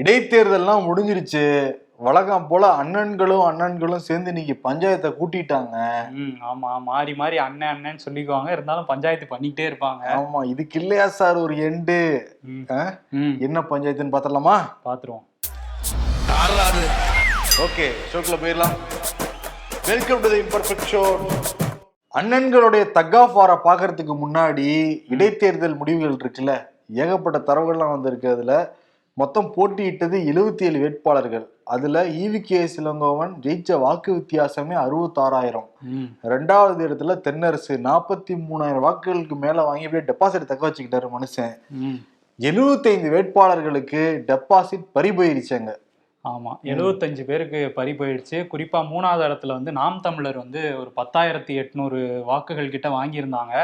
இடைத்தேர்தல்லாம் முடிஞ்சிருச்சு. வழக்கம் போல அண்ணன்களும் அண்ணன்களும் சேர்ந்து இன்னைக்கு பஞ்சாயத்தை கூட்டிட்டாங்க. ம் ஆமா மாறி மாறி அண்ணன் அண்ணன்னு சொல்லிக்குவாங்க. இருந்தாலும் பஞ்சாயத்து பண்ணிக்கிட்டே இருப்பாங்க. ஆமா இதுக்கு இல்லையா சார் ஒரு எண்டு? என்ன பஞ்சாயத்துன்னு பார்த்தலாமா பாத்துருவோம். ஓகே ஷோக்குள்ள போயிடலாம். Welcome to the imperfect show அண்ணன்களுடைய தக்காஃபாரை பார்க்கறதுக்கு முன்னாடி இடைத்தேர்தல் முடிவுகள் இருக்குல்ல? ஏகப்பட்ட தரவுகள்லாம் வந்திருக்கு அதுல. மொத்தம் போட்டியிட்டது எழுபத்தி ஏழு வேட்பாளர்கள். அதுல ஈவிகே சிலங்கோவன் ஜெயிச்ச வாக்கு வித்தியாசமே அறுபத்தாறாயிரம். ரெண்டாவது இடத்துல தென்னரசு நாற்பத்தி மூணாயிரம் வாக்குகளுக்கு மேல வாங்கி அப்படியே டெபாசிட் தக்க வச்சுக்கிட்டாரு மனுஷன். எழுபத்தைந்து வேட்பாளர்களுக்கு டெபாசிட் பறி போயிருச்சாங்க ஆமா எழுபத்தஞ்சு பேருக்கு பறி போயிடுச்சு. குறிப்பா மூணாவது இடத்துல வந்து நாம் தமிழர் வந்து ஒரு பத்தாயிரத்தி எட்நூறு வாக்குகள் கிட்ட வாங்கியிருந்தாங்க.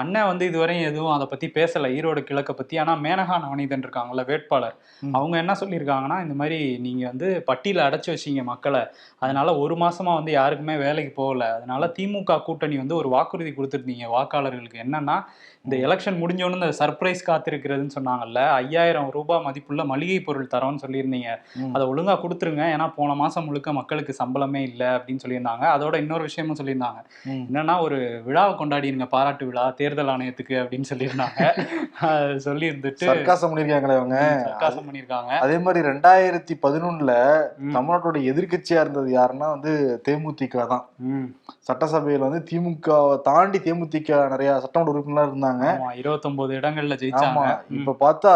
அண்ணன் வந்து இதுவரையும் எதுவும் அதை பத்தி பேசல ஈரோடு கிழக்க பத்தி. ஆனா மேனகா நவநீதன் இருக்காங்கல்ல வேட்பாளர். அவங்க என்ன சொல்லியிருக்காங்கன்னா இந்த மாதிரி நீங்க வந்து பட்டியல அடைச்சு வச்சீங்க மக்களை. அதனால ஒரு மாசமா வந்து யாருக்குமே வேலைக்கு போகல. அதனால திமுக கூட்டணி வந்து ஒரு வாக்குறுதி கொடுத்துருந்தீங்க. வாக்காளர்களுக்கு என்னன்னா இந்த எலெக்ஷன் முடிஞ்சோன்னு இந்த சர்ப்ரைஸ் காத்திருக்கிறதுன்னு சொன்னாங்கல்ல ஐயாயிரம் ரூபாய் மதிப்புள்ள மளிகை பொருள் தரோன்னு சொல்லியிருந்தீங்க. அதை ஒழுங்கா கொடுத்துருங்க ஏன்னா போன மாசம் முழுக்க மக்களுக்கு சம்பளமே இல்லை அப்படின்னு சொல்லியிருந்தாங்க. அதோட இன்னொரு விஷயமும் சொல்லியிருந்தாங்க. என்னன்னா ஒரு விழாவை கொண்டாடிருங்க பாராட்டு விழா தேர்தல் ஆணையத்துக்கு அப்படின்னு சொல்லியிருந்தாங்க. சொல்லி இருந்துட்டு சர்க்காசம் பண்ணிருக்காங்களே அவங்க. சர்க்காசம் பண்ணியிருக்காங்க. அதே மாதிரி ரெண்டாயிரத்தி பதினொன்னுல. தமிழ்நாட்டோட எதிர்க்கட்சியா இருந்தது யாருன்னா வந்து தேமுதிக தான். சட்டசபையில வந்து திமுக தாண்டி தேமுதிக நிறைய சட்டமன்ற உறுப்பினர் இருந்தாங்க. ஆமா இருபத்தொன்பது இடங்கள்ல ஜெயிச்சாங்க. இப்ப பார்த்தா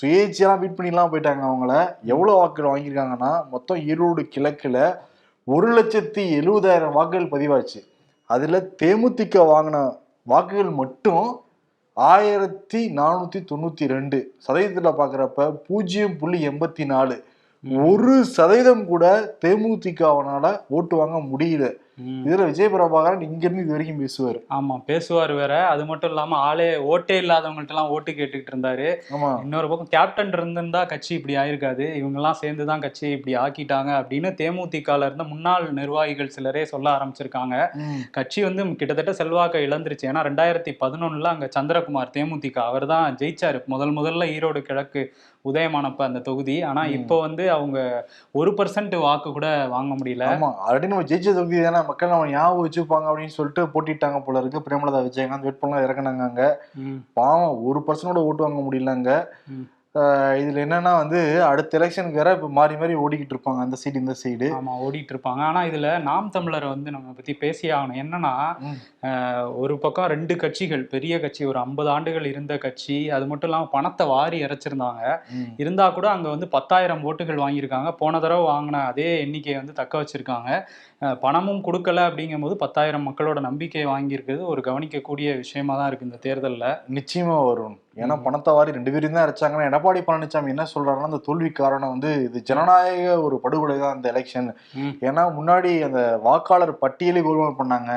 சுயேட்சையெல்லாம் பீட் பண்ணிலாம் போயிட்டாங்க அவங்கள. எவ்வளவு வாக்குகள் வாங்கியிருக்காங்கன்னா மொத்தம் ஈரோடு கிழக்குல ஒரு லட்சத்தி எழுபதாயிரம் வாக்குகள் பதிவாச்சு. அதுல தேமுதிக வாங்கின வாக்குகள் மட்டும் ஆயிரத்தி நானூத்தி தொண்ணூத்தி ரெண்டு சதவீதத்துல பாக்குறப்ப பூஜ்ஜியம் புள்ளி எண்பத்தி நாலு. ஒரு சதவீதம் கூட தேமுதிகவனால ஓட்டு வாங்க முடியல. இதுல விஜய் பிரபாகரன் இங்க இருந்து இது வரைக்கும் பேசுவாரு. ஆமா பேசுவார் வேற. அது மட்டும் இல்லாம ஆளே ஓட்டே இல்லாதவங்கள்ட்ட எல்லாம் ஓட்டு கேட்டுக்கிட்டு இருந்தாரு. ஆமா. இன்னொரு பக்கம் கேப்டன் இருந்திருந்தா கட்சி இப்படி ஆயிருக்காது. இவங்க எல்லாம் சேர்ந்து தான் கட்சியை இப்படி ஆக்கிட்டாங்க அப்படின்னு தேமுதிகல இருந்த முன்னாள் நிர்வாகிகள் சிலரே சொல்ல ஆரம்பிச்சிருக்காங்க. கட்சி வந்து கிட்டத்தட்ட செல்வாக்கை இழந்துருச்சு. ஏன்னா ரெண்டாயிரத்தி பதினொன்னுல அங்க சந்திரகுமார் தேமுதிக அவர் தான் ஜெயிச்சாரு. முதல் முதல்ல ஈரோடு கிழக்கு உதயமானப்ப அந்த தொகுதி. ஆனா. இப்போ வந்து அவங்க ஒரு பர்சன்ட் வாக்கு கூட வாங்க முடியல. ஆமா ஆல்ரெடி நம்ம ஜெயிச்ச தொகுதி தானே மக்கள் நம்ம ஞாபகம் வச்சுப்பாங்க அப்படின்னு சொல்லிட்டு போட்டிட்டாங்க போல இருக்கு. பிரேமலதா விஜயகாந்த் வேட்பாளர் இறக்குனாங்க அங்க. பாவம் ஒரு பர்சனோட ஓட்டு வாங்க முடியலங்க. ம். ஆஹ் இதுல என்னன்னா வந்து அடுத்த எலெக்ஷனுக்கு வேற இப்ப மாறி மாறி ஓடிக்கிட்டு இருப்பாங்க அந்த சைடு இந்த சைடு ஆமா ஓடிட்டு இருப்பாங்க. ஆனா இதுல நாம் தமிழரை வந்து நம்ம பத்தி பேசியே ஆகணும். என்னன்னா ஒரு பக்கம் ரெண்டு கட்சிகள் பெரிய கட்சி ஒரு ஐம்பது ஆண்டுகள் இருந்த கட்சி அது மட்டும் இல்லாம பணத்தை வாரி இறைச்சிருந்தாங்க இருந்தா கூட அங்க வந்து பத்தாயிரம் ஓட்டுகள் வாங்கியிருக்காங்க. போன தடவை வாங்கின அதே எண்ணிக்கையை வந்து தக்க வச்சிருக்காங்க. பணமும் கொடுக்கல அப்படிங்கும்போது பத்தாயிரம் மக்களோட நம்பிக்கையை வாங்கியிருக்கிறது ஒரு கவனிக்கக்கூடிய விஷயமா தான் இருக்கு இந்த தேர்தல்ல. நிச்சயமா வரும் ஏன்னா. பணத்தை வாரி ரெண்டு பேரும் தான் அரைச்சாங்கன்னா எடப்பாடி பழனிசாமி என்ன சொல்றாருன்னா அந்த தோல்வி காரணம் வந்து இது ஜனநாயக ஒரு படுகொலை தான் இந்த எலெக்ஷன். ஏன்னா முன்னாடி அந்த வாக்காளர் பட்டியலை கோல்மால் பண்ணாங்க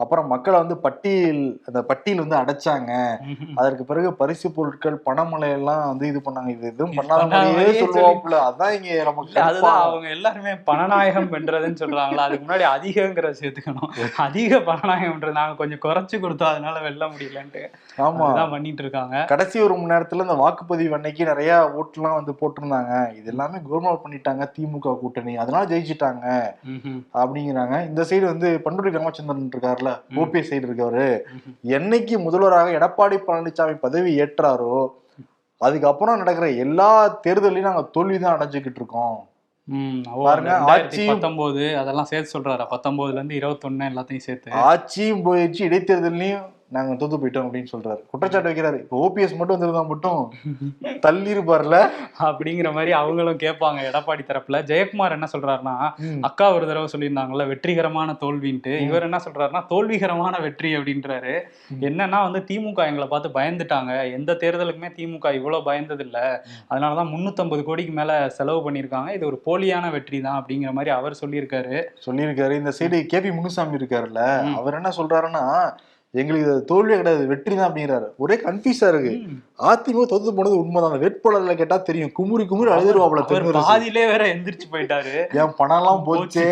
அப்புறம் மக்களை வந்து பட்டியல் அந்த பட்டியல் வந்து அடைச்சாங்க. அதற்கு பிறகு பரிசு பொருட்கள் பணமழை எல்லாம் வந்து இது பண்ணாங்க. இது எதுவும் பண்ணாத மாதிரியே சொல்லுவாப்புல அதான் இங்க நமக்கு அதுதான். அவங்க எல்லாருமே பணநாயகம் வென்றதுன்னு சொல்றாங்களா? அதுக்கு முன்னாடி அதிகங்கிற சேர்த்துக்கணும். அதிக பணநாயகம்ன்றது நாங்க கொஞ்சம் குறைச்சு கொடுத்தோம். அதனால வெல்ல முடியலன்ட்டு. ஆமா. அதுதான் பண்ணிட்டு இருக்காங்க. கடைசி ஒரு மணி நேரத்துல இந்த வாக்குப்பதிவு அன்னைக்கு நிறைய ஓட்டுலாம் வந்து போட்டிருந்தாங்க. இது எல்லாமே கோல்மால் பண்ணிட்டாங்க திமுக கூட்டணி. அதனால ஜெயிச்சிட்டாங்க. அப்படிங்கிறாங்க. இந்த சைடு வந்து பண்டூரி ராமச்சந்திரன் இருக்காருல்ல. ஓபிஎஸ் சைடு இருக்கவரு. என்னைக்கு முதல்வராக எடப்பாடி பழனிசாமி பதவி ஏற்றாரோ அதுக்கப்புறம் நடக்கிற எல்லா தேர்தலையும் நாங்க தோல்வி தான் அடைஞ்சுக்கிட்டு இருக்கோம். பத்தொன்பது அதெல்லாம் சேர்த்து சொல்றாரா? பத்தொன்பதுல இருந்து இருபத்தொன்னு எல்லாத்தையும் சேர்த்து. ஆட்சியும் போயிடுச்சு இடைத்தேர்தலையும் நாங்க தோத்து போயிட்டோம் அப்படின்னு சொல்றாரு. குற்றச்சாட்டு வைக்கிறாரு. இப்போ ஓபிஎஸ் மட்டும் வந்திருந்தா மட்டும் தள்ளி இருப்பார்ல அப்படிங்கிற மாதிரி அவங்களும் கேட்பாங்க எடப்பாடி தரப்புல. ஜெயக்குமார் என்ன சொல்றாருன்னா. அக்கா ஒரு தடவை சொல்லியிருந்தாங்கல்ல வெற்றிகரமான தோல்வின்ட்டு. இவர் என்ன சொல்றாருன்னா தோல்விகரமான வெற்றி அப்படின்றாரு. என்னன்னா வந்து திமுக எங்களை பார்த்து பயந்துட்டாங்க. எந்த தேர்தலுக்குமே திமுக இவ்வளவு பயந்தது இல்ல அதனாலதான் முன்னூத்தம்பது கோடிக்கு மேல செலவு பண்ணியிருக்காங்க. இது ஒரு போலியான வெற்றி தான் அப்படிங்கிற மாதிரி அவர் சொல்லியிருக்காரு. சொல்லியிருக்காரு. இந்த சைடு கேபி முனுசாமி இருக்காருல்ல. அவர் என்ன சொல்றாருன்னா எங்களுக்கு தோல்வியே கிடையாது வெற்றி தான் அப்படிங்கிறாரு. ஒரே கன்ஃபியூஸா இருக்கு. அதிமுக தோத்து போனது உண்மைதான். வேட்பாளர்ல கேட்டா தெரியும். குமுறி குமுறி அழுதுருவாப்ல பாதியிலே வேற எந்திரிச்சு போயிட்டாரு. என் பணம் எல்லாம் போச்சே.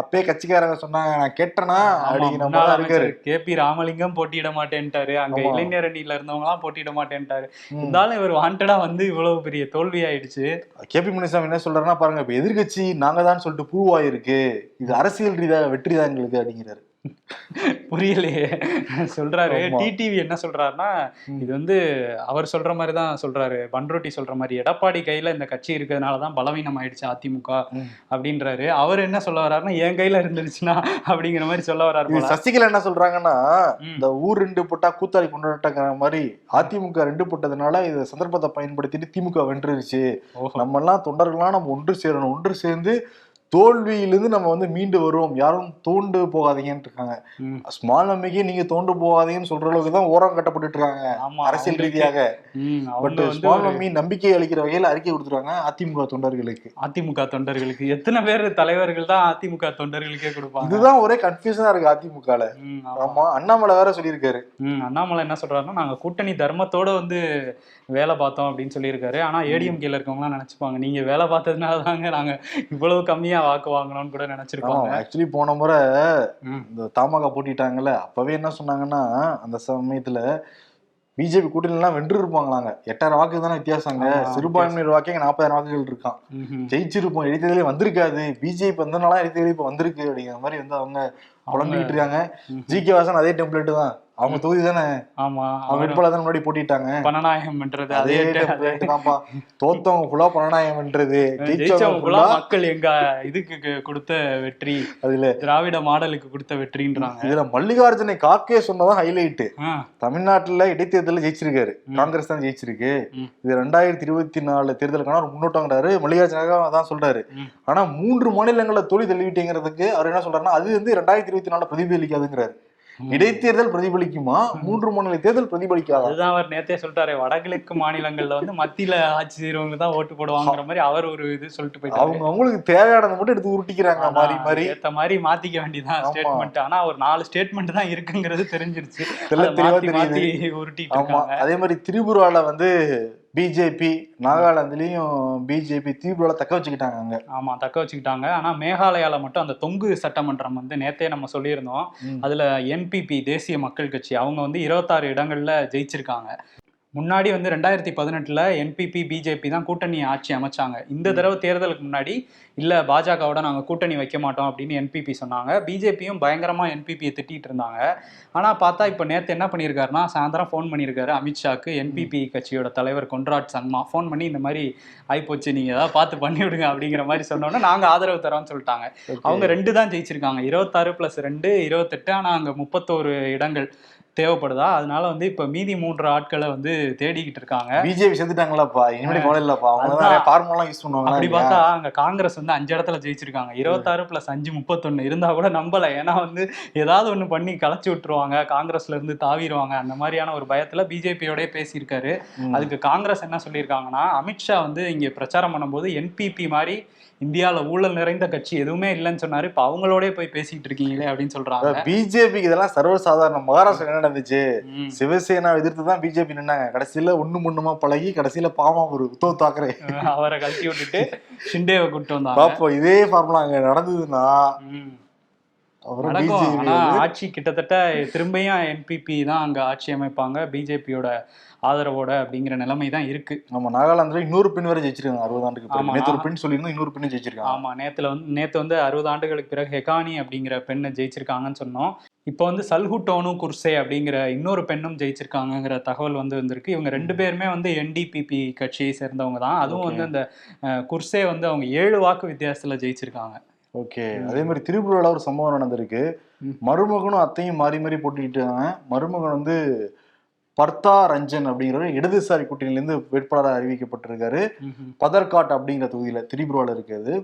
அப்பயே கட்சிக்காரங்க சொன்னாங்க நான் கேட்டேனா? அப்படிங்கிற மாதிரி இருக்காரு. கே பி ராமலிங்கம் போட்டியிட மாட்டேன்ட்டாரு. அங்க. இளைஞர் அணியில இருந்தவங்க எல்லாம் போட்டியிட மாட்டேன்ட்டாரு. இருந்தாலும் இவர் வாண்டடா வந்து இவ்வளவு பெரிய தோல்வி ஆயிடுச்சு. கேபி முனிசாமி என்ன சொல்றாருன்னா பாருங்க இப்ப எதிர்கட்சி நாங்க தான் சொல்லிட்டு ப்ரூவ் ஆயிருக்கு. இது அரசியல் ரீதியாக வெற்றி தான் எங்களுக்கு அப்படிங்கிறாரு. புரியலையே சொல்றாரு. டிடிவி என்ன சொல்றாருன்னா. இது வந்து அவர் சொல்ற மாதிரி தான் சொல்றாரு பன்ரோட்டி சொல்ற மாதிரி எடப்பாடி கையில இந்த கட்சி இருக்கிறதுனால தான் பலவீனம் ஆயிடுச்சு அதிமுக. அப்படின்றாரு அவர் என்ன சொல்ல வர்றாருன்னா என் கையில இருந்துருச்சுன்னா அப்படிங்கிற மாதிரி சொல்ல வர்றாரு சசிகலா என்ன சொல்றாங்கன்னா. இந்த ஊர் ரெண்டு போட்டா கூத்தாடி கொண்டாட்டங்கிற மாதிரி அதிமுக ரெண்டு போட்டதுனால இது சந்தர்ப்பத்தை பயன்படுத்திட்டு திமுக வென்றுருச்சு. நம்ம எல்லாம் தொண்டர்கள்லாம் நம்ம ஒன்று சேரணும் ஒன்று சேர்ந்து தோல்வியிலிருந்து நம்ம வந்து மீண்டு வருவோம். யாரும் தோண்டு போகாதீங்கன்னு இருக்காங்க. ஸ்மால் நம்பிக்கை நீங்க தோண்டு போகாதீங்கன்னு சொல்ற அளவுக்கு தான் ஓரம் கட்டப்பட்டு இருக்காங்க. ஆமா அரசியல் ரீதியாக. பட் ஸ்மால் நம்பி நம்பிக்கை அளிக்கிற வகையில அறிக்கை கொடுத்துருவாங்க அதிமுக தொண்டர்களுக்கு. அதிமுக தொண்டர்களுக்கு. எத்தனை பேர் தலைவர்கள் தான் அதிமுக தொண்டர்களுக்கே கொடுப்பாங்க? இதுதான் ஒரே கன்ஃபியூஷனா இருக்கு அதிமுகல. ஆமா. அண்ணாமலை வேற சொல்லியிருக்காரு. அண்ணாமலை என்ன சொல்றாருன்னா நாங்க கூட்டணி தர்மத்தோட வந்து வேலை பார்த்தோம் அப்படின்னு சொல்லியிருக்காரு. ஆனா ஏடிஎம்கேல இருக்கவங்கலாம் நினைச்சுப்பாங்க நீங்க வேலை பார்த்ததுனால தாங்க நாங்க இவ்வளவு கம்மியா வாக்கு வாங்கணும்னு கூட நினைச்சிருப்பாங்க. ஆக்சுவலி போன முறை இந்த தமாக போட்டிட்டாங்கல்ல அப்பவே என்ன சொன்னாங்கன்னா அந்த சமயத்துல பிஜேபி கூட்டணிலாம் வென்று இருப்பாங்களாங்க. எட்டாயிரம் வாக்கு தானே வித்தியாசங்க. சிறுபான்மையினர் வாக்கே நாற்பதாயிரம் வாக்குகள் இருக்கான். ஜெயிச்சிருப்போம் எழுத்ததிலே வந்திருக்காது. பிஜேபி வந்தனால எழுத்ததிலே இப்ப வந்திருக்கு அப்படிங்கிற மாதிரி வந்து அவங்க புலம்பிக்கிட்டு இருக்காங்க. ஜி கே வாசன் அதே டெம்ப்ளேட் தான். அவங்க தொகுதி தானே? ஆமா அவங்க வேட்பாளர் தான் முன்னாடி போட்டிட்டாங்க. பணநாயகம் பண்றது அதே தான்ப்பா தோத்தவங்க ஃபுல்லா ஜெயிச்சவங்க ஃபுல்லா ஃபுல்லா மக்கள் எங்க இதுக்கு கொடுத்த வெற்றி அதுல திராவிட மாடலுக்கு கொடுத்த வெற்றின்றாங்க. இதுல மல்லிகார்ஜுனை காக்கே சொன்னதான் ஹைலைட் தமிழ்நாட்டுல இடைத்தேர்தலில் ஜெயிச்சிருக்காரு. காங்கிரஸ் தான் ஜெயிச்சிருக்கு. இது ரெண்டாயிரத்தி இருபத்தி நாலு தேர்தலுக்கான ஒரு முன்னோட்டங்கிறாரு. மல்லிகார்ஜுனாக அதான் சொல்றாரு. ஆனா மூன்று மாநிலங்கள்ல தோல்வி தள்ளிவிட்டேங்கிறதுக்கு அவர் என்ன சொல்றாருன்னா அது வந்து ரெண்டாயிரத்தி இருபத்தி நாலுல பிரதிபலிக்காதுங்கிறாரு. இடைத்தேர்தல் பிரதிபலிக்குமா? மூன்று மாநில தேர்தல் பிரதிபலிக்காதா? அதுதான் அவர் நேத்தே சொல்லிட்டாரு வடகிழக்கு மாநிலங்கள்ல வந்து மத்தியில ஆட்சி செய்யறவங்க தான் ஓட்டு போடுவாங்கிற மாதிரி அவர் ஒரு இது சொல்லிட்டு போயிட்டாரு. அவங்க அவங்களுக்கு தேவையானதை மட்டும் எடுத்து உருட்டிக்கிறாங்க அதான், மாறி ஏத்த மாதிரி மாத்திக்க வேண்டியதான். ஸ்டேட்மெண்ட் ஆனா ஒரு நாலு ஸ்டேட்மெண்ட் தான் இருக்குங்கிறது தெரிஞ்சிருச்சு. தெளிவா தெரியுது. உருட்டிட்டு அதே மாதிரி திரிபுரால வந்து பிஜேபி நாகாலாந்துலயும் பிஜேபி திரிபுரால தக்க வச்சுக்கிட்டாங்க அங்க. ஆமா தக்க வச்சுக்கிட்டாங்க. ஆனா மேகாலயால மட்டும் அந்த தொங்கு சட்டமன்றம் வந்து நேத்தே நம்ம சொல்லியிருந்தோம். அதுல என்பிபி தேசிய மக்கள் கட்சி அவங்க வந்து இருபத்தாறு இடங்கள்ல ஜெயிச்சிருக்காங்க. முன்னாடி வந்து ரெண்டாயிரத்தி பதினெட்டுல என்பிபி பிஜேபி தான் கூட்டணி ஆட்சி அமைச்சாங்க. இந்த தடவை தேர்தலுக்கு முன்னாடி இல்ல பாஜகவோட நாங்க கூட்டணி வைக்க மாட்டோம் அப்படின்னு என்பிபி சொன்னாங்க. பிஜேபியும் பயங்கரமா என்பிபியை திட்டிட்டு இருந்தாங்க. ஆனா பார்த்தா இப்ப நேத்து என்ன பண்ணியிருக்காருன்னா சாயந்தரம் ஃபோன் பண்ணியிருக்காரு அமித்ஷாக்கு என்பிபி கட்சியோட தலைவர் கொன்ராட் சங்மா ஃபோன் பண்ணி இந்த மாதிரி ஆயிப்போச்சு நீங்க ஏதாவது பார்த்து பண்ணி விடுங்க அப்படிங்கிற மாதிரி சொன்னோன்னே நாங்க ஆதரவு தரோம்னு சொல்லிட்டாங்க. அவங்க ரெண்டு தான் ஜெயிச்சிருக்காங்க. இருபத்தாறு பிளஸ் ரெண்டு இருபத்தெட்டு ஆனா அங்க முப்பத்தோரு இடங்கள். தேவைப்படுதா? அதனால வந்து இப்ப மீதி மூன்று ஆட்களை வந்து தேடிக்கிட்டு இருக்காங்க. பிஜேபி செத்துட்டாங்களாப்பா இனிமேல் கவலை இல்லப்பா அவங்க ஃபார்முலாம் யூஸ் பண்ணுவாங்க அப்படி பார்த்தா அங்க காங்கிரஸ் வந்து அஞ்சு இடத்துல ஜெயிச்சிருக்காங்க. இருபத்தாறு பிளஸ் அஞ்சு முப்பத்தொன்னு இருந்தா கூட நம்பல. ஏன்னா வந்து ஏதாவது ஒண்ணு பண்ணி கலைச்சு விட்டுருவாங்க. காங்கிரஸ்ல இருந்து தாவிடுவாங்க. அந்த மாதிரியான ஒரு பயத்துல பிஜேபியோடய பேசியிருக்காரு. அதுக்கு காங்கிரஸ் என்ன சொல்லியிருக்காங்கன்னா அமித்ஷா வந்து இங்க பிரச்சாரம் பண்ணும்போது என்பிபி மாதிரி இந்தியால ஊழல் நிறைந்த கட்சி எதுவுமே இல்லைன்னு சொன்னாரு. இப்ப அவங்களோடய போய் பேசிட்டு இருக்கீங்களே அப்படின்னு சொல்றாங்க. பிஜேபிக்கு இதெல்லாம் சர்வசாதாரணம் மகாராஷ்டிரா நடந்துச்சு. சிவசேனா எதிர்த்து தான் பிஜேபி நின்னாங்க. கடைசியில ஒண்ணு முன்னுமா பழகி கடைசியில பாவம் ஒரு உத்தவ் தாக்கரே. அவரை கழட்டி விட்டுட்டு ஷிண்டேவை கூப்பிட்டு வந்தாங்க. பாப்போம் இதே ஃபார்முலா அங்க நடந்ததுன்னா ஆட்சி கிட்டத்தட்ட திரும்பியும் என்பிபி தான் அங்க ஆட்சி அமைப்பாங்க. பிஜேபியோட ஆதரவோட அப்படிங்கிற நிலைமை தான் இருக்கு. நம்ம நாகாலாந்துல இன்னொரு பெண் வரை ஜெயிச்சிருக்காங்க அறுபது ஆண்டுக்கு ஒரு பெண் சொல்லியிருந்தோம் இன்னொரு பெண்ணு ஜெயிச்சிருக்காங்க. ஆமா நேத்துல வந்து நேத்து வந்து அறுபது ஆண்டுகளுக்கு பிறகு ஹெகானி அப்படிங்கிற பெண்ணை ஜெயிச்சிருக்காங்கன்னு சொன்னோம். இப்போ வந்து சல்ஹுட்டோனு குர்சே அப்படிங்கிற இன்னொரு பெண்ணும் ஜெயிச்சிருக்காங்கங்கிற தகவல் வந்து வந்திருக்கு. இவங்க ரெண்டு பேருமே வந்து என்டிபிபி கட்சியை சேர்ந்தவங்க தான். அதுவும். வந்து அந்த குர்சே வந்து அவங்க ஏழு வாக்கு வித்தியாசத்துல ஜெயிச்சிருக்காங்க. ஓகே. அதே மாதிரி திரிபுரால ஒரு சம்பவம் நடந்திருக்கு. மருமகனும் அத்தையும் மாறி மாறி போட்டிக்கிட்டாங்க மருமகன் வந்து பர்தா ரஞ்சன் அப்படிங்கிற இடதுசாரி கூட்டணியிலேருந்து வேட்பாளராக அறிவிக்கப்பட்டிருக்காரு. பதர்காட் அப்படிங்கிற தொகுதியில திரிபுரால இருக்குது.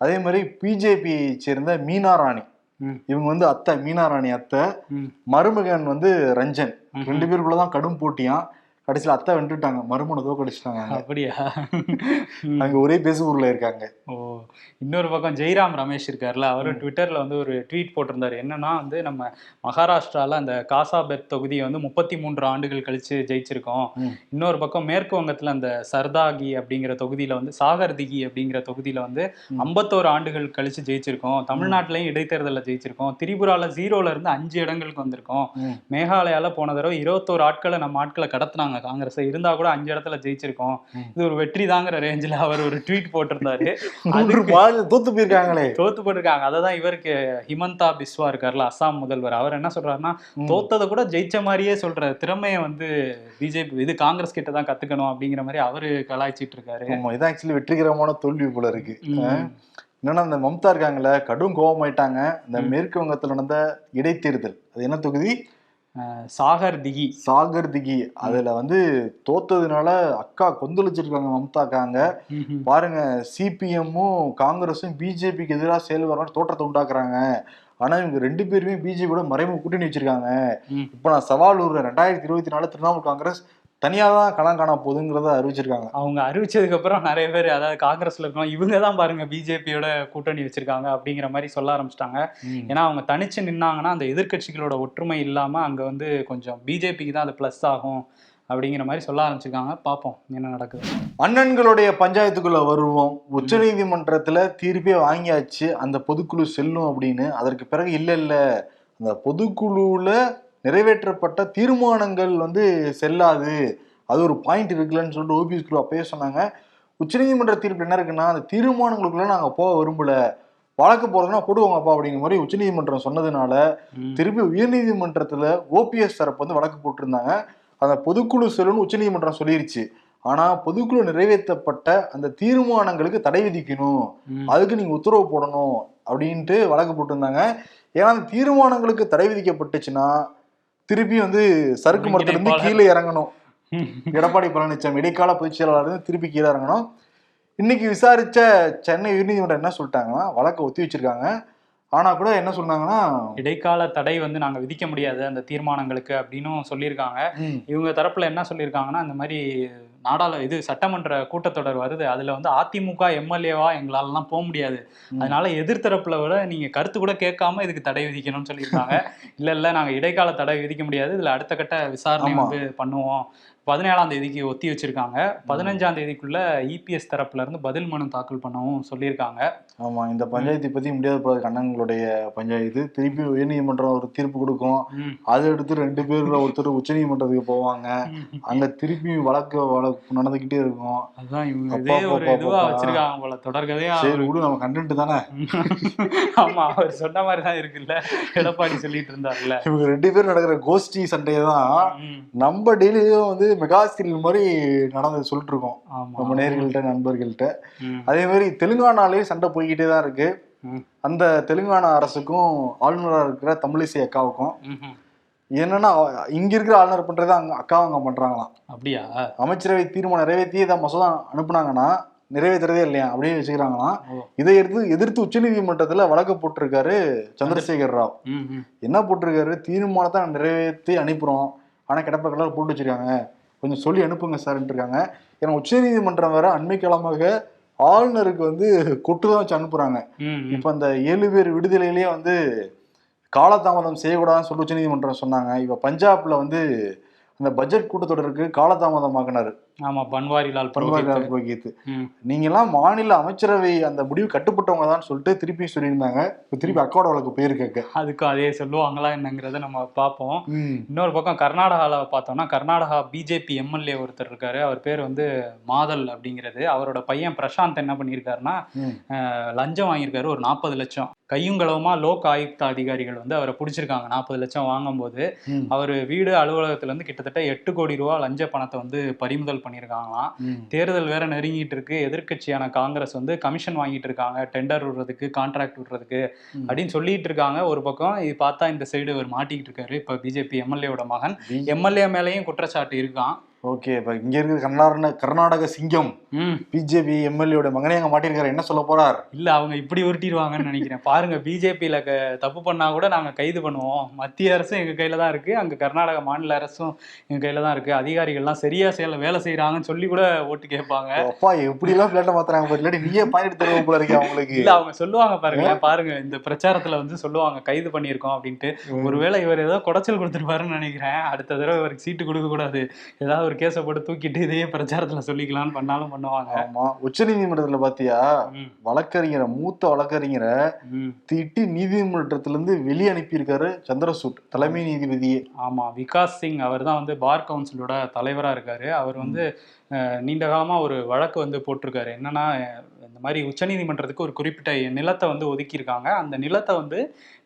அதே மாதிரி பிஜேபியை சேர்ந்த மீனா ராணி. இவங்க வந்து அத்தை மீனா ராணி அத்தை. மருமகன் வந்து ரஞ்சன். ரெண்டு பேருக்குள்ளதான் கடும் போட்டியாம் கடைசியில அத்தை வென்றுட்டாங்க மருமனை தோக்கடிச்சிட்டாங்க. அப்படியா. அங்க ஒரே பேசுபொருள்ல இருக்காங்க ஓ இன்னொரு பக்கம் ஜெய்ராம் ரமேஷ் இருக்கார்ல அவரு ட்விட்டர்ல வந்து ஒரு ட்வீட் போட்டிருந்தாரு என்னன்னா வந்து நம்ம மகாராஷ்டிரால அந்த காசாபெத் தொகுதியை வந்து முப்பத்தி மூன்று ஆண்டுகள் கழிச்சு ஜெயிச்சிருக்கோம். இன்னொரு பக்கம் மேற்கு வங்கத்துல அந்த சர்தாகி அப்படிங்கிற தொகுதியில வந்து சாகர்திகி அப்படிங்கிற தொகுதியில வந்து. ஐம்பத்தோரு ஆண்டுகள் கழிச்சு ஜெயிச்சிருக்கோம் தமிழ்நாட்டிலையும் இடைத்தேர்தலில் ஜெயிச்சிருக்கோம் திரிபுரால ஜீரோல இருந்து அஞ்சு இடங்களுக்கு வந்திருக்கோம் ம். மேகாலயால போன தடவை இருபத்தோரு ஆட்களை நம்ம ஆட்களை கடத்துனாங்க காங்கிரஸ் இருந்தா கூட அஞ்சு இடத்துல ஜெயிச்சிருக்கோம். இது ஒரு வெற்றி தாங்கிற ரேஞ்சில் அவர் ஒரு ட்வீட் போட்டிருந்தாரு. தோத்து போயிருக்காங்களே. தோத்து போட்டிருக்காங்க. அதை தான் இவருக்கு ஹிமந்தா பிஸ்வா இருக்கார்ல அஸ்ஸாம் முதல்வர். அவர் என்ன சொல்றாருன்னா. தோத்ததை கூட ஜெயிச்ச மாதிரியே சொல்ற திறமையை வந்து பிஜேபி இது காங்கிரஸ் கிட்ட தான் கத்துக்கணும் அப்படிங்கிற மாதிரி அவரு கலாய்ச்சிட்டு இருக்காரு. இதான் ஆக்சுவலி வெற்றிகரமான தோல்வி போல இருக்கு. என்னன்னா இந்த மம்தா இருக்காங்கல்ல கடும் கோபமாயிட்டாங்க. இந்த. மேற்கு வங்கத்துல நடந்த இடைத்தேர்தல். அது என்ன தொகுதி? சாகர் திகி. சாகர் திகி. அதுல வந்து தோத்ததுனால அக்கா கொந்தளிச்சிருக்காங்க மம்தாக்காங்க. பாருங்க சிபிஎம்மும் காங்கிரஸும் பிஜேபிக்கு எதிராக செயல்படுற தோற்றத்தை உண்டாக்குறாங்க. ஆனா இவங்க ரெண்டு பேருமே பிஜேபியோட மறைமுக கூட்டணி வச்சிருக்காங்க. இப்ப நான் சவால் விடுறேன் ரெண்டாயிரத்தி இருபத்தி நாலு திரிணாமுல் காங்கிரஸ் தனியா தான் களம் காண போகுதுங்கிறத அறிவிச்சிருக்காங்க. அவங்க அறிவிச்சதுக்கு அப்புறம் நிறைய பேர் அதாவது காங்கிரஸ்ல இருக்கோம் இவங்க தான் பாருங்க பிஜேபியோட கூட்டணி வச்சிருக்காங்க அப்படிங்கிற மாதிரி சொல்ல ஆரம்பிச்சிட்டாங்க. ஏன்னா அவங்க தனிச்சு நின்னாங்கன்னா அந்த எதிர்க்கட்சிகளோட ஒற்றுமை இல்லாம அங்க வந்து கொஞ்சம் பிஜேபிக்கு தான் அது ப்ளஸ் ஆகும் அப்படிங்கிற மாதிரி சொல்ல ஆரம்பிச்சிருக்காங்க. பார்ப்போம் என்ன நடக்குது. அண்ணன்களுடைய பஞ்சாயத்துக்குள்ள வருவோம். உச்சநீதிமன்றத்துல தீர்ப்பே வாங்கியாச்சு. அந்த பொதுக்குழு செல்லும் அப்படின்னு. அதற்கு பிறகு இல்ல இல்ல. அந்த பொதுக்குழுல நிறைவேற்றப்பட்ட தீர்மானங்கள் வந்து செல்லாது. அது ஒரு பாயிண்ட் இருக்குல்லன்னு சொல்லிட்டு ஓபிஎஸ் குழு அப்பயே சொன்னாங்க. உச்சநீதிமன்ற தீர்ப்பு என்ன இருக்குன்னா அந்த தீர்மானங்களுக்குள்ள நாங்க போக விரும்பல. வழக்கு போறதுன்னா போடுவாங்கப்பா அப்படிங்கிற மாதிரி உச்சநீதிமன்றம் சொன்னதுனால. திருப்பி உயர்நீதிமன்றத்துல ஓபிஎஸ் தரப்பு வந்து வழக்கு போட்டிருந்தாங்க. அந்த பொதுக்குழு செல்லுன்னு உச்சநீதிமன்றம் சொல்லிருச்சு. ஆனா பொதுக்குழு நிறைவேற்றப்பட்ட அந்த தீர்மானங்களுக்கு தடை விதிக்கணும். அதுக்கு நீங்க உத்தரவு போடணும் அப்படின்ட்டு வழக்கு போட்டிருந்தாங்க. ஏன்னா அந்த தீர்மானங்களுக்கு தடை விதிக்கப்பட்டுச்சுன்னா திருப்பி வந்து சறுக்கு மரத்துல இருந்து ஒருங்கிணைப்பாளர். கீழே இறங்கணும். எடப்பாடி பழனிசாமி இடைக்கால பொதுச் செயலாளர் திருப்பி கீழே இறங்கணும். இன்னைக்கு விசாரிச்ச சென்னை உயர்நீதிமன்றம் என்ன சொல்லிட்டாங்கன்னா வழக்கை ஒத்தி வச்சிருக்காங்க. ஆனா கூட என்ன சொன்னாங்கன்னா இடைக்கால தடை வந்து நாங்க விதிக்க முடியாது அந்த தீர்மானங்களுக்கு அப்படின்னும் சொல்லியிருக்காங்க. இவங்க தரப்புல என்ன சொல்லியிருக்காங்கன்னா இந்த மாதிரி நாடாளு இது சட்டமன்ற கூட்டத்தொடர் வருது. அதுல வந்து அதிமுக எம்எல்ஏவா எங்களாலலாம் போக முடியாது. அதனால எதிர்த்தரப்புல விட நீங்க கருத்து கூட கேட்காம இதுக்கு தடை விதிக்கணும்னு சொல்லியிருக்காங்க. இல்ல இல்ல நாங்க இடைக்கால தடை விதிக்க முடியாது. இதுல அடுத்த கட்ட விசாரணை. வந்து பண்ணுவோம். பதினேழாம் தேதிக்கு ஒத்தி வச்சிருக்காங்க. பதினஞ்சாம் தேதிக்குள்ள இபிஎஸ் தரப்புல இருந்து பதில் மனு தாக்கல் பண்ணவும் சொல்லியிருக்காங்க. ஆமா இந்த பஞ்சாயத்தை பத்தி முடியாத போறது கண்ணங்களுடைய பஞ்சாயத்து. திருப்பி உயர்நீதிமன்றம் ஒரு தீர்ப்பு கொடுக்கும். அதை எடுத்து ரெண்டு பேர்ல ஒருத்தர் உச்சநீதிமன்றத்துக்கு போவாங்க. அங்க திருப்பி வழக்கு வழக்கு நடந்துகிட்டே இருக்கும். வச்சிருக்காங்க போல. தொடர்கதையா சரி விடு நம்ம கண்டென்ட் தானே? ஆமா அவர் சொன்ன மாதிரி தான் இருக்குல்ல. எடப்பாடி சொல்லிட்டு இருந்தாருல்ல. இவங்க ரெண்டு பேரும் நடக்கிற கோஷ்டி சண்டையை தான். நம்ம டெய்லியும் வந்து மெகா சீரியல் மாதிரி நடந்து சொல்லிட்டு இருக்கோம் நம்ம நேர்கள்ட்ட நண்பர்கள்ட்ட. அதே மாதிரி தெலுங்கானாலேயே சண்டை போய்கிட்டே தான் இருக்கு. அந்த தெலுங்கானா அரசுக்கும் ஆளுநராக இருக்கிற தமிழிசை அக்காவுக்கும். என்னன்னா இங்க இருக்கிற ஆளுநர் பண்றதை அங்க அக்காவும் அங்க பண்றாங்களாம். அப்படியா? அமைச்சரவை தீர்மானம் நிறைவேற்றி இதை மசோதா அனுப்புனாங்கன்னா நிறைவேற்றுறதே இல்லையா அப்படியே வச்சுக்கிறாங்களாம். இதை எடுத்து எதிர்த்து உச்சநீதிமன்றத்துல வழக்கு போட்டிருக்காரு சந்திரசேகர் ராவ். என்ன போட்டிருக்காரு? தீர்மானத்தை நிறைவேற்றி அனுப்புறோம். ஆனா கிடப்ப கலர் போட்டு வச்சிருக்காங்க. கொஞ்சம் சொல்லி அனுப்புங்க சார்ன்ட்டு இருக்காங்க ஏன்னா உச்சநீதிமன்றம் வேற அண்மை காலமாக ஆளுநருக்கு வந்து கொட்டு தான் வச்சு அனுப்புறாங்க. இப்ப அந்த ஏழு பேர் விடுதலையிலேயே வந்து காலதாமதம் செய்யக்கூடாதுன்னு சொல்லி உச்சநீதிமன்றம் சொன்னாங்க. இப்ப பஞ்சாப்ல வந்து அந்த பட்ஜெட் கூட்டத்தொடருக்கு காலதாமதமாக்கினாரு ஆமா பன்வாரிலால் பன்வாரிலால் புரோஹித். நீங்க எல்லாம் மாநில அமைச்சரவை அந்த முடிவு கட்டுப்பட்டவங்க தான் சொல்லிட்டு திருப்பி சொல்லியிருந்தாங்க. இப்ப திருப்பி அக்காவோட வழக்கு போயிருக்க அதுக்கும் அதே சொல்லுவாங்களா என்னங்கிறத நம்ம பார்ப்போம். இன்னொரு பக்கம் கர்நாடகால பார்த்தோம்னா கர்நாடகா பிஜேபி எம்எல்ஏ ஒருத்தர் இருக்காரு. அவர் பேர் வந்து மாதல் அப்படிங்கிறது. அவரோட பையன் பிரசாந்த் என்ன பண்ணியிருக்காருன்னா லஞ்சம் வாங்கியிருக்காரு. ஒரு நாற்பது லட்சம். கையுங்களவுமா லோக் ஆயுக்தா அதிகாரிகள் வந்து அவரை பிடிச்சிருக்காங்க. நாற்பது லட்சம் வாங்கும்போது அவர் வீடு அலுவலகத்துல இருந்து கிட்டத்தட்ட எட்டு கோடி ரூபா லஞ்ச பணத்தை வந்து பறிமுதல் பண்ணியிருக்காங்களாம். தேர்தல் வேற நெருங்கிட்டு இருக்கு. எதிர்க்கட்சியான காங்கிரஸ் வந்து கமிஷன் வாங்கிட்டு இருக்காங்க. டெண்டர் விடுறதுக்கு கான்ட்ராக்ட் விடுறதுக்கு அப்படின்னு சொல்லிட்டு இருக்காங்க. ஒரு பக்கம் இது பார்த்தா இந்த சைடு அவர் மாட்டிக்கிட்டு இருக்காரு. இப்ப பிஜேபி எம்எல்ஏவோட மகன். எம்எல்ஏ மேலேயும் குற்றச்சாட்டு இருக்கான் ஓகே இப்ப இங்க இருக்கிற கர்நாடக கர்நாடக சிங்கம் பிஜேபி எம்எல்ஏட மகனே அங்க மாட்டிருக்காரு என்ன சொல்ல போறார்? இல்ல அவங்க இப்படி உருட்டிடுவாங்கன்னு நினைக்கிறேன். பாருங்க பிஜேபியில தப்பு பண்ணா கூட நாங்க கைது பண்ணுவோம். மத்திய அரசும் எங்க கையில தான் இருக்கு. அங்க கர்நாடக மாநில அரசும் எங்க கையில தான் இருக்கு. அதிகாரிகள்லாம் சரியா செய்யல வேலை செய்யறாங்கன்னு சொல்லி கூட ஓட்டு கேட்பாங்க. அப்பா எப்படி எல்லாம் பிளேட்ட மாத்துறாங்க பாரு. இல்லாட்டி நீயே பாயிண்ட் தருவ போல இருக்கு அவங்களுக்கு. இல்ல அவங்க சொல்லுவாங்க பாருங்க பாருங்க இந்த பிரச்சாரத்துல வந்து சொல்லுவாங்க கைது பண்ணியிருக்கோம் அப்படின்ட்டு. ஒருவேளை இவர் ஏதோ குடைச்சல் கொடுத்துருப்பாருன்னு நினைக்கிறேன். அடுத்த தடவை இவருக்கு சீட்டு கொடுக்க கூடாது ஏதாவது ஒரு கேஸை போட்டு தூக்கிட்டு இதையே பிரச்சாரத்துல சொல்லிக்கலாம்னு பண்ணாலும் பண்ணுவாங்க. ஆமா. உச்ச நீதிமன்றத்துல பாத்தியா? வழக்கறிஞரை மூத்த வழக்கறிஞரை. திட்டி நீதிமன்றத்துல இருந்து வெளியே அனுப்பியிருக்காரு சந்திரசூட் தலைமை நீதிபதியே. ஆமா. விகாஸ் சிங் அவர் தான் வந்து பார் கவுன்சிலோட தலைவரா இருக்காரு. அவர் வந்து நீண்ட காலமா ஒரு வழக்கு வந்து போட்டிருக்காரு. என்னன்னா இந்த மாதிரி உச்சநீதிமன்றத்துக்கு ஒரு குறிப்பிட்ட நிலத்தை வந்து ஒதுக்கியிருக்காங்க. அந்த நிலத்தை வந்து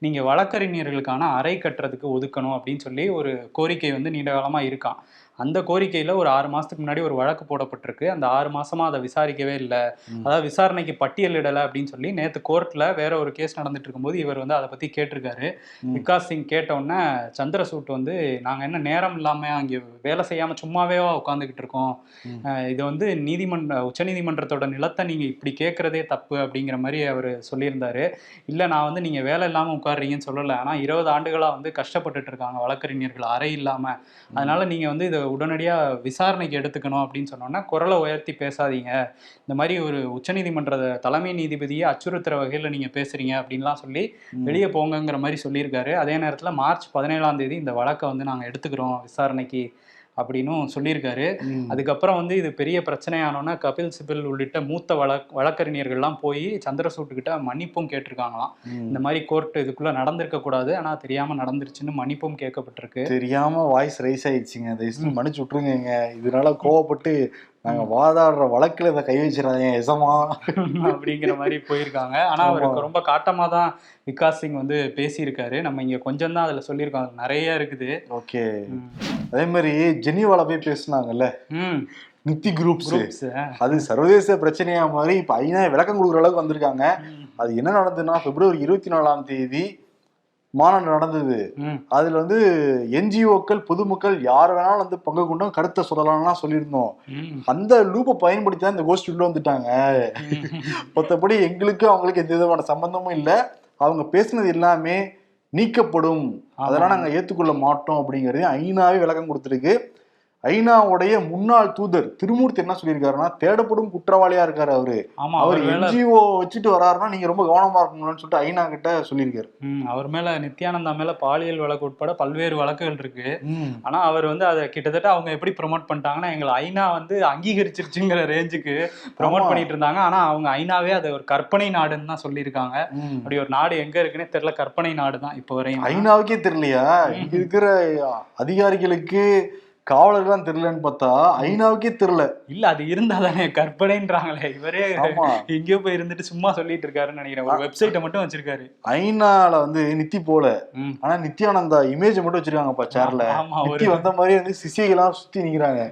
நீங்க வழக்கறிஞர்களுக்கான அறை கட்டுறதுக்கு ஒதுக்கணும் அப்படின்னு சொல்லி ஒரு கோரிக்கை வந்து நீண்ட காலமா இருக்கான். அந்த கோரிக்கையில ஒரு ஆறு மாசத்துக்கு முன்னாடி ஒரு வழக்கு போடப்பட்டிருக்கு. அந்த ஆறு மாசமா அதை விசாரிக்கவே இல்லை. அதாவது விசாரணைக்கு பட்டியலிடலை அப்படின்னு சொல்லி நேத்து கோர்ட்ல வேற ஒரு கேஸ் நடந்துட்டு இருக்கும்போது இவர் வந்து அதை பத்தி கேட்டிருக்காரு. விகாஸ் சிங் கேட்ட உடனே சந்திரசூட் வந்து நாங்க என்ன நேரம் இல்லாம அங்கே வேலை செய்யாம சும்மாவேவா உட்காந்துக்கிட்டு இருக்கோம். இது வந்து நீதிமன்ற உச்சநீதிமன்றத்தோட நிலத்தை நீங்க இப்படி கேட்கறதே தப்பு அப்படிங்கிற மாதிரி அவர் சொல்லியிருந்தாரு. இல்ல நான் வந்து நீங்க வேலை இல்லாம உட்காடுறீங்கன்னு சொல்லல. ஆனா இருபது ஆண்டுகளா வந்து கஷ்டப்பட்டுட்டு இருக்காங்க வழக்கறிஞர்கள் அறை இல்லாம. அதனால நீங்க வந்து இதை உடனடியா விசாரணைக்கு எடுத்துக்கணும் அப்படின்னு சொன்னோன்னா குரலை உயர்த்தி பேசாதீங்க. இந்த மாதிரி ஒரு உச்சநீதிமன்ற தலைமை நீதிபதியை அச்சுறுத்துற வகையில நீங்க பேசுறீங்க அப்படின்லாம் சொல்லி. வெளியே போங்கங்கிற மாதிரி சொல்லியிருக்காரு. அதே நேரத்துல மார்ச் பதினேழாம் தேதி இந்த வழக்கை வந்து நாங்க எடுத்துக்கிறோம் விசாரணைக்கு. அப்படின்னும் சொல்லியிருக்காரு. அதுக்கப்புறம் வந்து இது பெரிய பிரச்சனையானோன்னா கபில் சிபில் உள்ளிட்ட மூத்த வழக் வழக்கறிஞர்கள்லாம் போய் சந்திரசூட் கிட்ட மன்னிப்பும் கேட்டிருக்காங்களாம். இந்த மாதிரி கோர்ட் இதுக்குள்ள நடந்திருக்க கூடாது. ஆனா தெரியாம நடந்துருச்சுன்னு மன்னிப்பும் கேட்கப்பட்டிருக்கு. தெரியாம வாய்ஸ் ரைஸ் ஆயிடுச்சுங்க. தயவுசெய்து மன்னிச்சு விட்டுருங்க இதனால கோவப்பட்டு நாங்க வாதாடுற வழக்குல இதை கை வச்சிடாதீங்க எசமா அப்படிங்கிற மாதிரி போயிருக்காங்க. ஆனா அவருக்கு ரொம்ப காட்டமா தான் விகாஸ் சிங் வந்து பேசியிருக்காரு. நம்ம இங்க கொஞ்சம் தான் அதுல சொல்லியிருக்கோம். அதுல நிறைய இருக்குது. ஓகே. அதே மாதிரி ஜெனீவால போய் பேசுனாங்கல்ல? நித்தி குரூப்ஸ். குரூப்ஸ். அது சர்வதேச பிரச்சனையா மாதிரி இப்ப ஐநா விளக்கம் கொடுக்குற அளவுக்கு வந்திருக்காங்க. அது என்ன நடந்ததுன்னா பிப்ரவரி இருபத்தி நாலாம் தேதி மாநாடு நடந்தது. அதுல வந்து என்ஜிஓக்கள் பொதுமக்கள் யார் வேணாலும் வந்து பங்கு கொண்டும் கருத்தை சொல்லலாம்லாம் சொல்லியிருந்தோம். அந்த லூப்பை பயன்படுத்தி தான் இந்த கோஷ்டி உள்ள வந்துட்டாங்க. மொத்தப்படி எங்களுக்கு அவங்களுக்கு எந்த விதமான சம்பந்தமும் இல்லை. அவங்க பேசுனது எல்லாமே நீக்கப்படும். அதெல்லாம் நாங்க ஏத்துக்கொள்ள மாட்டோம் அப்படிங்கறது ஐநாவே விளக்கம் கொடுத்துருக்கு. ஐநாவுடைய முன்னாள் தூதர் திருமூர்த்தி என்ன சொல்லியிருக்காருன்னா தேடப்படும் குற்றவாளியா இருக்காரு அவரு. அவர் என்ஜிஓ வச்சுட்டு வராருன்னா நீங்க ரொம்ப கவனமா இருக்கணும்னு சொல்லிட்டு ஐநா கிட்ட சொல்லியிருக்காரு. அவர் மேல நித்யானந்தா மேல பாலியல் வழக்கு உட்பட பல்வேறு வழக்குகள் இருக்கு. ஆனா அவர் வந்து அதை கிட்டத்தட்ட அவங்க எப்படி ப்ரொமோட் பண்ணிட்டாங்கன்னா எங்களை ஐநா வந்து அங்கீகரிச்சிருச்சுங்கிற ரேஞ்சுக்கு ப்ரொமோட். பண்ணிட்டு இருந்தாங்க. ஆனா அவங்க ஐநாவே அதை ஒரு கற்பனை நாடுன்னு தான் சொல்லியிருக்காங்க. அப்படி ஒரு நாடு எங்க இருக்குன்னே தெரியல கற்பனை நாடு தான் இப்போ வரையும். ஐநாவுக்கே தெரியலையா? இருக்கிற அதிகாரிகளுக்கு காவலர்கள்லாம் தெரியலன்னு பார்த்தா ஐநாவுக்கே தெரியல. இல்ல அது இருந்தா தானே கற்பனைன்றாங்களே. இவரே எங்கேயோ போய் இருந்துட்டு சும்மா சொல்லிட்டு இருக்காருன்னு நினைக்கிறேன். ஒரு வெப்சைட்டை மட்டும் வச்சிருக்காரு. ஐநால வந்து நித்தி போல. ஆனா நித்யானந்தா இமேஜ் மட்டும் வச்சிருக்காங்கப்பா சேர்ல நித்தி வந்த மாதிரி வந்து சிசிகளாம் சுத்தி நிக்கிறாங்க.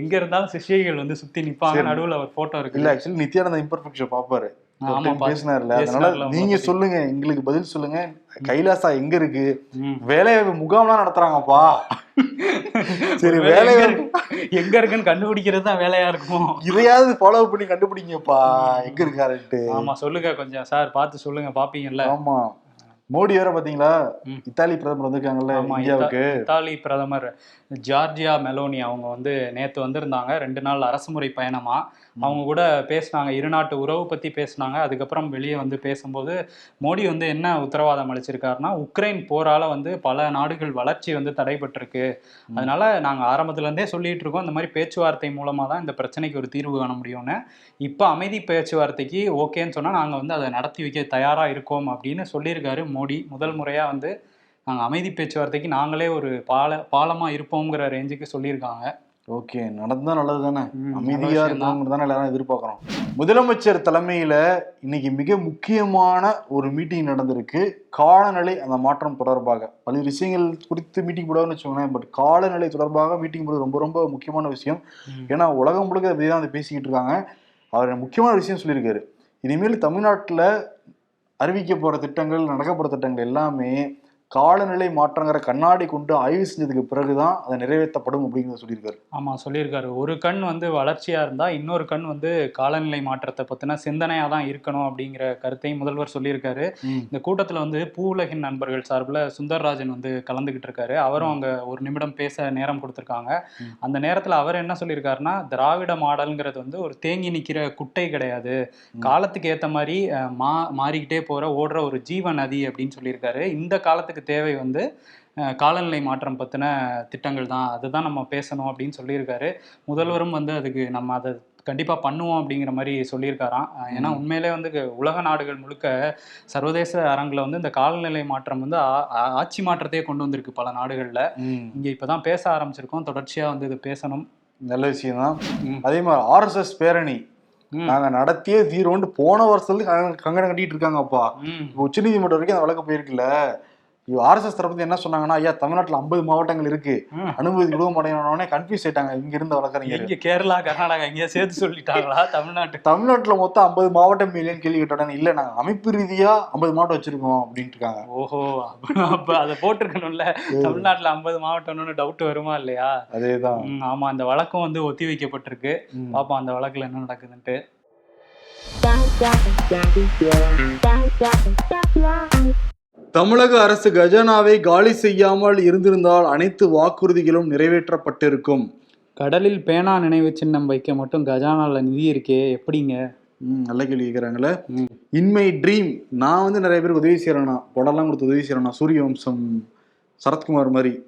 எங்க இருந்தாலும் சிஷ்யைகள் வந்து சுத்தி நிப்பாங்க. நடுவுல ஒரு போட்டோ இருக்கு. இல்ல ஆக்சுவலி நித்யானந்தா இம்பர்ஃபெக்ஷன் பாப்பாரு. பேசினார்ல அதனால நீங்க. சொல்லுங்க. எங்களுக்கு பதில் சொல்லுங்க. கைலாசா எங்க இருக்கு. வேலைவாய்ப்பு முகாம்லாம் நடத்துறாங்கப்பா. சரி வேலை எங்க இருக்கு- எங்க இருக்குன்னு கண்டுபிடிக்கிறது தான் வேலையா இருக்கும். இதையாவது ஃபாலோ பண்ணி கண்டுபிடிங்கப்பா. எங்க இருக்காருன்ட்டு. ஆமா சொல்லுங்க கொஞ்சம். சார் பார்த்து சொல்லுங்க பாப்பீங்கல்ல. ஆமா. மோடி வேற பாத்தீங்களா. இத்தாலி பிரதமர் வந்திருக்காங்கல்ல இந்தியாவுக்கு. இத்தாலி பிரதமர் ஜார்ஜியா மெலோனி அவங்க வந்து நேத்து வந்திருந்தாங்க. ரெண்டு நாள் அரசுமுறை பயணமா. அவங்க கூட பேசினாங்க. இருநாட்டு உறவு பத்தி பேசினாங்க. அதுக்கப்புறம் வெளியே வந்து பேசும்போது மோடி வந்து என்ன உத்தரவாதம் அளிச்சிருக்காருன்னா உக்ரைன் போரால வந்து பல நாடுகள் வளர்ச்சி வந்து தடைபட்டிருக்கு. அதனால நாங்க ஆரம்பத்துல இருந்தே சொல்லிட்டு இருக்கோம் இந்த மாதிரி பேச்சுவார்த்தை மூலமா தான் இந்த பிரச்சனைக்கு ஒரு தீர்வு காண முடியும்னு. இப்போ அமைதி பேச்சுவார்த்தைக்கு ஓகேன்னு சொன்னா நாங்க வந்து அதை நடத்தி வைக்க தயாரா இருக்கோம் அப்படின்னு சொல்லியிருக்காரு மோடி. முதல் முறையா வந்து நாங்க அமைதி பேச்சுவார்த்தைக்கு நாங்களே ஒரு பால பாலமா இருப்போங்கிற ரேஞ்சுக்கு சொல்லியிருக்காங்க. ஓகே நடந்தா நல்லது தானே ம், நல்ல அமைதியா விஷயம்தான். இருக்கணுங்கிறது தானே எல்லாரும் எதிர்பார்க்கறோம். முதலமைச்சர் தலைமையில இன்னைக்கு மிக முக்கியமான ஒரு மீட்டிங் நடந்திருக்கு. காலநிலை அந்த மாற்றம் தொடர்பாக. பல்வேறு விஷயங்கள் குறித்து மீட்டிங் போடுவாங்கன்னு வச்சுக்கோங்களேன் பட் காலநிலை தொடர்பாக மீட்டிங் போடுறது ரொம்ப ரொம்ப முக்கியமான விஷயம். ஏன்னா உலகம் முழுக்க அதை தான் பேசிக்கிட்டு இருக்காங்க. அவர் முக்கியமான விஷயம் சொல்லியிருக்காரு. இனிமேல் தமிழ்நாட்டில் அறிவிக்க போற திட்டங்கள் நடக்க திட்டங்கள் எல்லாமே காலநிலை மாற்றங்கிற கண்ணாடி கொண்டு ஆய்வு செஞ்சதுக்கு பிறகுதான் அதை நிறைவேற்றப்படும் அப்படிங்கிறத சொல்லியிருக்காரு. ஆமா சொல்லியிருக்காரு. ஒரு கண் வந்து வளர்ச்சியா இருந்தா இன்னொரு கண் வந்து காலநிலை மாற்றத்தை பத்தின சிந்தனையா தான் இருக்கணும் அப்படிங்கிற கருத்தையும் முதல்வர் சொல்லியிருக்காரு. இந்த கூட்டத்துல வந்து பூவுலகின் நண்பர்கள் சார்பில் சுந்தர்ராஜன் வந்து கலந்துகிட்டு இருக்காரு. அவரும் அங்க ஒரு நிமிடம் பேச நேரம் கொடுத்திருக்காங்க. அந்த நேரத்துல அவர் என்ன சொல்லியிருக்காருன்னா திராவிட மாடல்ங்கிறது வந்து ஒரு தேங்கி நிக்கிற குட்டை கிடையாது. காலத்துக்கு ஏத்த மாதிரி மா மாறிக்கிட்டே போற ஓடுற ஒரு ஜீவ நதி அப்படின்னு சொல்லியிருக்காரு. இந்த காலத்துக்கு தேவை வந்து காலநிலை மாற்றம் பத்தின திட்டங்கள் தான் அதுதான் நம்ம பேசணும் அப்படின்னு சொல்லியிருக்காரு முதல்வரும் வந்து அதுக்கு நம்ம அதை கண்டிப்பா பண்ணுவோம் அப்படிங்கிற மாதிரி சொல்லியிருக்காராம் ஏன்னா. உண்மையிலே வந்து உலக நாடுகள் முழுக்க சர்வதேச அரங்குல வந்து இந்த காலநிலை மாற்றம் வந்து ஆட்சி மாற்றத்தையே கொண்டு வந்திருக்கு பல நாடுகள்ல. இங்க இப்பதான் பேச ஆரம்பிச்சிருக்கோம் தொடர்ச்சியா வந்து இது பேசணும் நல்ல விஷயம் தான். அதே மாதிரி ஆர்எஸ்எஸ் பேரணி. நாங்க நடத்தியே தீரோண்டு போன வருஷத்துல கங்க- கங்கணம் கட்டிட்டு இருக்காங்கப்பா ம். இப்போ உச்சநீதிமன்றம் வரைக்கும் அந்த வழக்கு போயிருக்குல்ல ஆர்எஸ்எஸ் தரப்பு என்ன சொன்னாங்கன்னா ஐயா தமிழ்நாட்டுல ஐம்பது மாவட்டங்கள் இருக்கு. அனுமதி கொடுக்க மாட்டேங்கிறோடனே கன்ஃபியூஸ் ஆயிட்டாங்க இங்க இருந்த வழக்கறிஞர் எங்க கேரளா கர்நாடகா எங்கேயா சேர்த்து சொல்லிட்டாங்களா தமிழ்நாட்டு தமிழ்நாட்டுல மொத்தம் ஐம்பது மாவட்டம் இல்லைன்னு கேள்வி கேட்டோடனே இல்ல நாங்க அமைப்பு ரீதியா ஐம்பது மாவட்டம் வச்சிருக்கோம் அப்படின்ட்டு இருக்காங்க ஓஹோ அப்ப அதை போட்டிருக்கணும்ல தமிழ்நாட்டுல ஐம்பது மாவட்டம்னு டவுட் வருமா இல்லையா அதேதான் ஆமா அந்த வழக்கம் வந்து ஒத்தி வைக்கப்பட்டிருக்கு. பாப்போம் அந்த வழக்குல என்ன நடக்குதுன்ட்டு தமிழக அரசு கஜானாவை காலி செய்யாமல் இருந்திருந்தால் அனைத்து வாக்குறுதிகளும் நிறைவேற்றப்பட்டிருக்கும். கடலில் பேனா நினைவு சின்னம் வைக்க மட்டும் கஜானால நிதி இருக்கே எப்படிங்க? ம், நல்ல கேள்வி கேட்குறாங்களே. இன்மை ட்ரீம். நான் வந்து நிறைய பேருக்கு உதவி செய்யறேனா படம்லாம் கொடுத்து உதவி செய்யறேனா சூரிய வம்சம் சரத்குமார் மாதிரி.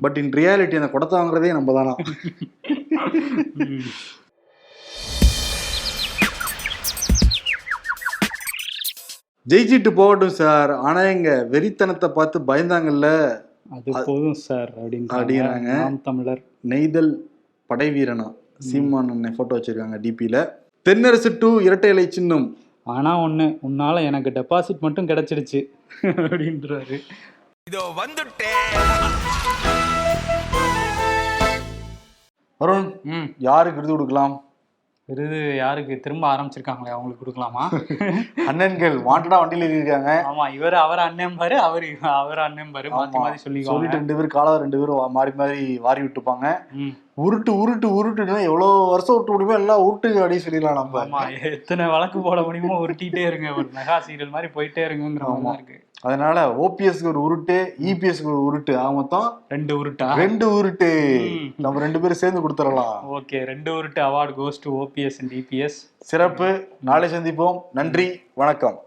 பட் இன் ரியாலிட்டி அந்த குடத்தை வாங்குறதே நம்ம தானா? ஜெயிச்சிட்டு போகட்டும் சார். ஆனா எங்க வெறித்தனத்தை பார்த்து பயந்தாங்கல்ல? அது போதும் சார் அப்படின்னு அப்படிங்கிறாங்க. நாம் தமிழர். நெய்தல் படை வீரனா சீமான் அண்ணன் போட்டோ வச்சிருக்காங்க டிபியில தென்னரசு டூ இரட்டை இலை சின்னம். ஆனா ஒண்ணு உன்னால எனக்கு டெபாசிட் மட்டும் கிடைச்சிருச்சு அப்படின்றாரு. இதோ வந்துட்டேன் வருண் ம். யாருக்கு விருது கொடுக்கலாம்? விருது யாருக்கு? திரும்ப ஆரம்பிச்சிருக்காங்களே அவங்களுக்கு கொடுக்கலாமா? அண்ணன்கள் வாண்டடா வண்டியில இருக்காங்க ஆமா இவர் அவர் அண்ணன் பாரு அவர் அவர் அண்ணன் பாரு மாத்தி ஆமா. மாத்தி சொல்லிட்டு ரெண்டு பேரும் காலாத ரெண்டு பேரும் மாறி மாறி வாரி விட்டுப்பாங்க. உருட்டு உருட்டு உருட்டுன்னா எவ்வளவு வருஷம் விட்டு முடியுமோ எல்லாம் உருட்டு அப்படின்னு சொல்லிடலாம் நம்ம. ஆமா எத்தனை வழக்கு போட முடியுமோ உருட்டிட்டே இருங்க. ஒரு மெகா சீரியல் மாதிரி போயிட்டே இருங்கிற மாதிரி இருக்கு. அதனால ஓபிஎஸ்க்கு ஒரு உருட்டு இபிஎஸ்க்கு ஒரு உருட்டு. ஆக மொத்தம் ரெண்டு உருட்டா? ரெண்டு உருட்டு. நம்ம ரெண்டு பேரும் சேர்ந்து கொடுத்துடலாம். ஓகே ரெண்டு உருட்டு award goes to OPS and TPS சிறப்பு. நாளை சந்திப்போம். நன்றி. வணக்கம்.